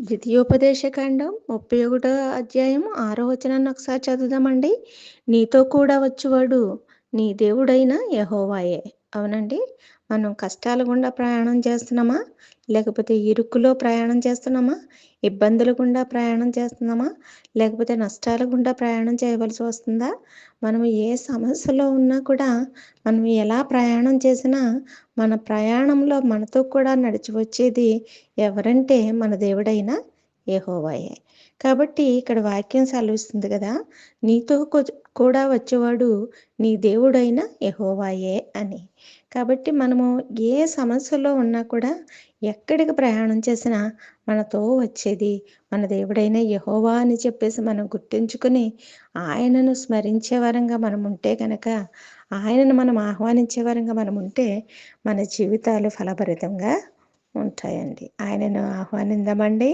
ద్వితీయోపదేశకాండం ముప్పై ఒకటో అధ్యాయం ఆరో వచనాన్ని ఒకసారి చదువుదామండి. నీతో కూడా వచ్చేవాడు నీ దేవుడైన యహోవాయే. అవునండి. మనం కష్టాల గుండా ప్రయాణం చేస్తున్నామా? లేకపోతే ఇరుకులో ప్రయాణం చేస్తున్నామా? ఇబ్బందుల గుండా ప్రయాణం చేస్తున్నామా? లేకపోతే నష్టాల గుండా ప్రయాణం చేయవలసి వస్తుందా? మనం ఏ సమస్యలో ఉన్నా కూడా మనం ఎలా ప్రయాణం చేసినా మన ప్రయాణంలో మనతో కూడా నడిచి వచ్చేది ఎవరంటే మన దేవుడైనా యహోవాయే కాబట్టి ఇక్కడ వాక్యం సెలవిస్తుంది కదా నీతో కొ- కూడా వచ్చేవాడు నీ దేవుడైన యహోవాయే అని. కాబట్టి మనము ఏ సమస్యలో ఉన్నా కూడా ఎక్కడికి ప్రయాణం చేసినా మనతో వచ్చేది మన దేవుడైన యహోవా అని చెప్పేసి మనం గుర్తుంచుకొని ఆయనను స్మరించే వరంగా మనం ఉంటే కనుక ఆయనను మనం ఆహ్వానించే వరంగా మనం ఉంటే మన జీవితాలు ఫలభరితంగా ఉంటాయండి. ఆయనను ఆహ్వానిందామండి.